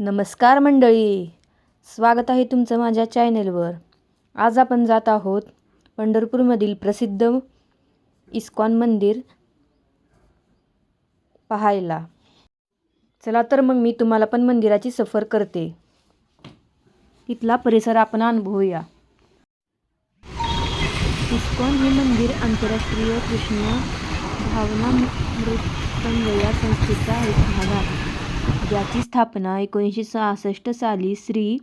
नमस्कार मंडळी. स्वागत आहे तुमचं माझ्या चॅनेलवर. आज आपण जात आहोत पंढरपूरमधील प्रसिद्ध इस्कॉन मंदिर पाहायला. चला तर मग मी तुम्हाला पण मंदिराची सफर करते. तिथला परिसर आपण अनुभवूया. इस्कॉन हे मंदिर आंतरराष्ट्रीय कृष्ण भावनामृत संघ या संस्थेचा एक भाग आहे. ज्याची स्थापना एकोणीसशे सहासष्ट साली श्री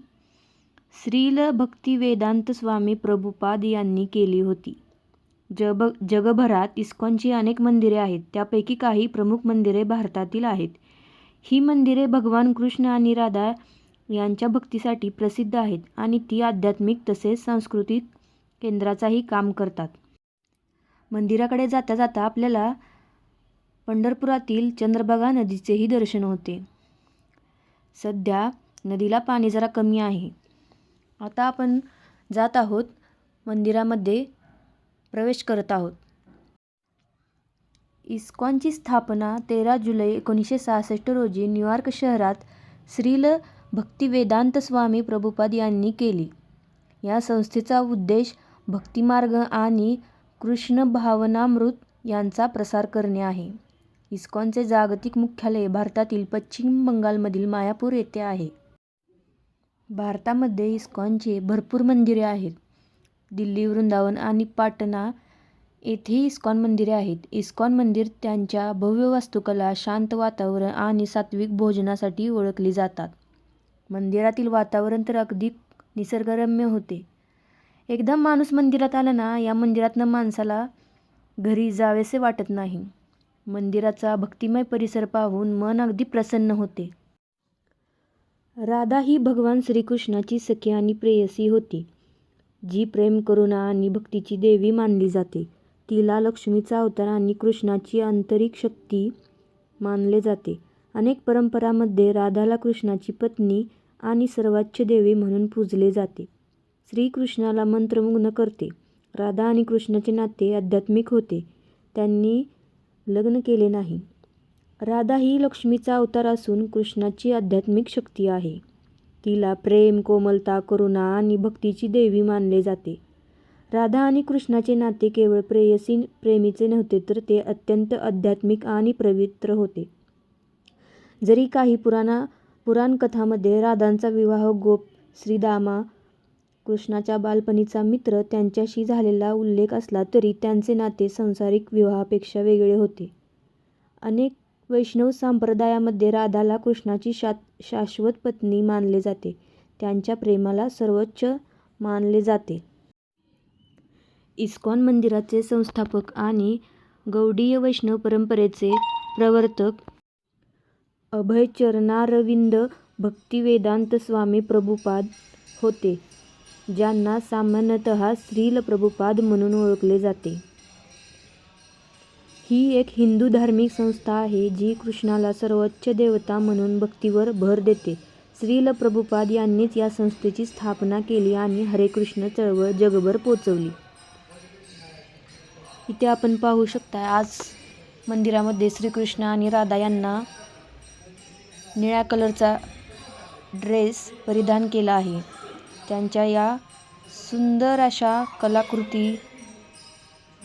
श्रील भक्तिवेदांत स्वामी प्रभुपाद यांनी केली होती. जग जगभरात इस्कॉनची अनेक मंदिरे आहेत त्यापैकी काही प्रमुख मंदिरे भारतातील आहेत. ही मंदिरे भगवान कृष्ण आणि राधा यांच्या भक्तीसाठी प्रसिद्ध आहेत आणि ती आध्यात्मिक तसेच सांस्कृतिक केंद्राचाही काम करतात. मंदिराकडे जाता जाता आपल्याला पंढरपुरातील चंद्रभागा नदीचेही दर्शन होते. सध्या नदीला पाणी जरा कमी आहे. आता आपण जात आहोत मंदिरामध्ये प्रवेश करत आहोत. इस्कॉनची स्थापना तेरा जुलै एकोणीसशे सहासष्ट रोजी न्यूयॉर्क शहरात श्रील भक्तिवेदांत स्वामी प्रभुपाद यांनी केली. या संस्थेचा उद्देश भक्तिमार्ग आणि कृष्ण भावनामृत यांचा प्रसार करणे आहे. इस्कॉनचे जागतिक मुख्यालय भारतातील पश्चिम बंगालमधील मायापूर येथे आहे. भारतामध्ये इस्कॉनचे भरपूर मंदिरे आहेत. दिल्ली वृंदावन आणि पाटणा येथेही इस्कॉन मंदिरे आहेत. इस्कॉन मंदिर त्यांच्या भव्य वास्तुकला शांत वातावरण आणि सात्विक भोजनासाठी ओळखली जातात. मंदिरातील वातावरण तर अगदी निसर्गरम्य होते. एकदा माणूस मंदिरात आला ना या मंदिरातनं माणसाला घरी जावेसे वाटत नाही. मंदिराचा भक्तिमय परिसर पाहून मन अगदी प्रसन्न होते. राधा ही भगवान श्रीकृष्णाची सखी आणि प्रेयसी होती. जी प्रेम करुणा आणि भक्तीची देवी मानली जाते. तिला लक्ष्मीचा अवतार आणि कृष्णाची आंतरिक शक्ती मानले जाते. अनेक परंपरामध्ये राधाला कृष्णाची पत्नी आणि सर्वोच्च देवी म्हणून पूजले जाते. श्रीकृष्णाला मंत्रमुग्ध करते. राधा आणि कृष्णाचे नाते आध्यात्मिक होते. त्यांनी लग्न केले नाही. राधा ही लक्ष्मीचा अवतार असून कृष्णाची आध्यात्मिक शक्ती आहे. तिला प्रेम कोमलता करुणा आणि भक्तीची देवी मानले जाते. राधा आणि कृष्णाचे नाते केवळ प्रेयसी प्रेमीचे नव्हते तर ते अत्यंत आध्यात्मिक आणि पवित्र होते. जरी काही पुराणा पुराणकथामध्ये राधांचा विवाह गोप श्रीदामा कृष्णाच्या बालपणीचा मित्र त्यांच्याशी झालेला उल्लेख असला तरी त्यांचे नाते सांसारिक विवाहापेक्षा वेगळे होते. अनेक वैष्णव संप्रदायामध्ये राधाला कृष्णाची शा शाश्वत पत्नी मानले जाते. त्यांच्या प्रेमाला सर्वोच्च मानले जाते. इस्कॉन मंदिराचे संस्थापक आणि गौडीय वैष्णव परंपरेचे प्रवर्तक अभयचरणारविंद भक्तिवेदांत स्वामी प्रभुपाद होते. ज्यांना सामान्यतः श्रील प्रभुपाद म्हणून ओळखले जाते. ही एक हिंदू धार्मिक संस्था आहे जी कृष्णाला सर्वोच्च देवता म्हणून भक्तीवर भर देते. श्रील प्रभुपाद यांनीच या संस्थेची स्थापना केली आणि हरे कृष्ण चळवळ जगभर पोचवली. इथे आपण पाहू शकता आज मंदिरामध्ये श्रीकृष्ण आणि राधा यांना निळ्या कलरचा ड्रेस परिधान केला आहे. त्यांच्या या सुंदर अशा कलाकृती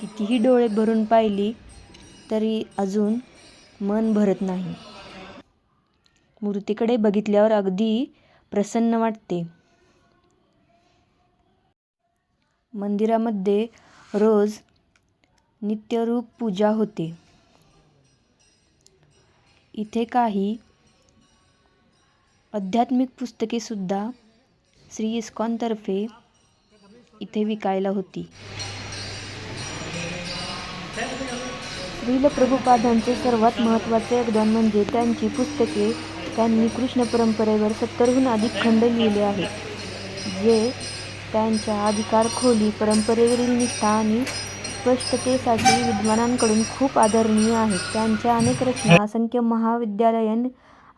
कितीही डोळे भरून पाहिली तरी अजून मन भरत नाही. मूर्तीकडे बघितल्यावर अगदी प्रसन्न वाटते. मंदिरामध्ये रोज नित्यरूप पूजा होते. इथे काही आध्यात्मिक पुस्तकेसुद्धा श्री इस्कॉनतर्फे इथे विकायला होती. श्रील प्रभुपादांचे सर्वात महत्त्वाचे योगदान म्हणजे त्यांची पुस्तके. त्यांनी कृष्ण परंपरेवर सत्तरहून अधिक खंड लिहिले आहेत जे त्यांच्या अधिकार खोली परंपरेवरील निष्ठा आणि स्पष्टतेसाठी विद्वानांकडून खूप आदरणीय आहेत त्यांच्या अनेक रचना असंख्य महाविद्यालयीन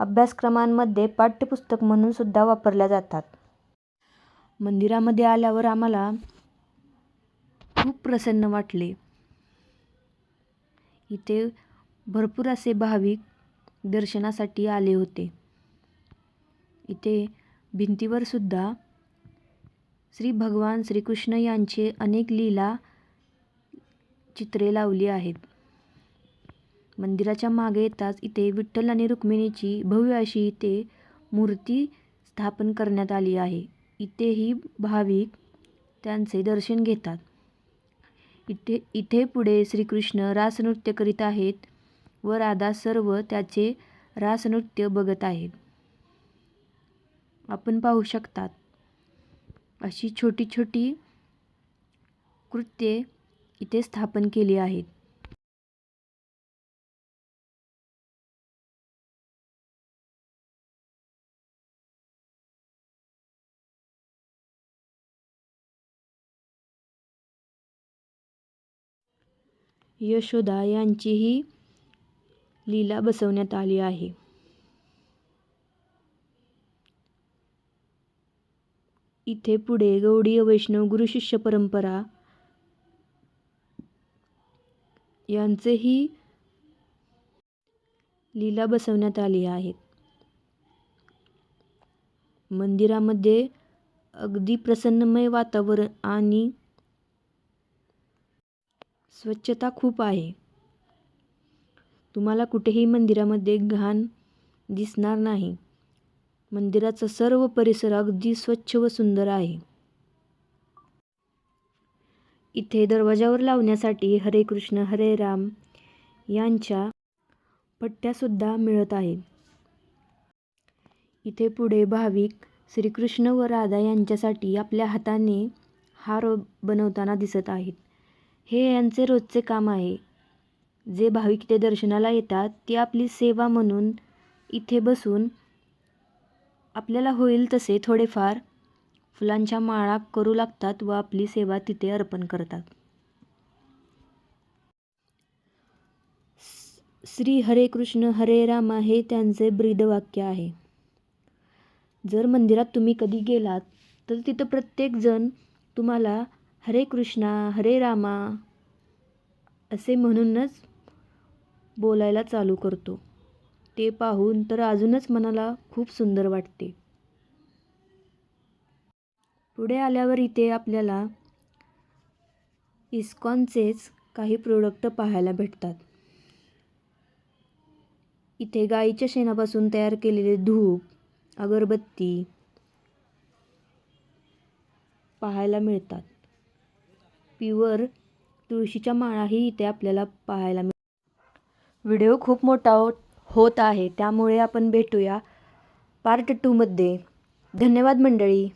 अभ्यासक्रमांमध्ये पाठ्यपुस्तक म्हणून सुद्धा वापरल्या जातात. मंदिरामध्ये आल्यावर आम्हाला खूप प्रसन्न वाटले. इथे भरपूर असे भाविक दर्शनासाठी आले होते. इथे भिंतीवर सुद्धा श्री भगवान श्रीकृष्ण यांचे अनेक लीला चित्रे लावली आहेत. मंदिराच्या मागे येताच इथे विठ्ठल आणि रुक्मिणीची भव्य अशी इथे मूर्ती स्थापन करण्यात आली आहे. इथेही भाविक त्यांचे दर्शन घेतात. इथे इथे पुढे श्रीकृष्ण रासनृत्य करीत आहेत व राधा सर्व त्याचे रासनृत्य बघत आहेत. आपण पाहू शकतात. अशी छोटी छोटी कृत्ये इथे स्थापन केली आहेत. यशोदा यांचीही लीला बसवण्यात आली आहे. इथे पुढे गौडीय वैष्णव गुरु शिष्य परंपरा यांचेही लीला बसवण्यात आली आहेत. मंदिरामध्ये अगदी प्रसन्नमय वातावरण आणि स्वच्छता खूप आहे. तुम्हाला कुठेही मंदिरामध्ये घाण दिसणार नाही. मंदिराचा सर्व परिसर अगदी स्वच्छ व सुंदर आहे. इथे दरवाजावर लावण्यासाठी हरे कृष्ण हरे राम यांच्या पट्ट्यासुद्धा मिळत आहेत. इथे पुढे भाविक श्रीकृष्ण व राधा यांच्यासाठी आपल्या हाताने हार बनवताना दिसत आहेत. हे यांचे रोजचे काम आहे. जे भाविक इथे दर्शनाला येतात ते आपली सेवा म्हणून इथे बसून आपल्याला होईल तसे थोडेफार फुलांच्या माळा करू लागतात व आपली सेवा तिथे अर्पण करतात. श्री हरे कृष्ण हरे रामा हे त्यांचे ब्रीदवाक्य आहे. जर मंदिरात तुम्ही कधी गेलात तर तिथं प्रत्येकजण तुम्हाला हरे कृष्णा हरे रामा असे म्हणूनच बोलायला चालू करतो. ते पाहून तर अजूनच मनाला खूप सुंदर वाटते. पुढे आल्यावर इथे आपल्याला इस्कॉनचेच काही प्रोडक्ट पाहायला भेटतात. इथे गाईच्या शेणापासून तयार केलेले धूप अगरबत्ती पाहायला मिळतात. प्युअर तुळशीच्या माळाही इथे आपल्याला पाहायला मिळ व्हिडिओ खूप मोठा होत आहे त्यामुळे आपण भेटूया पार्ट टूमध्ये धन्यवाद मंडळी.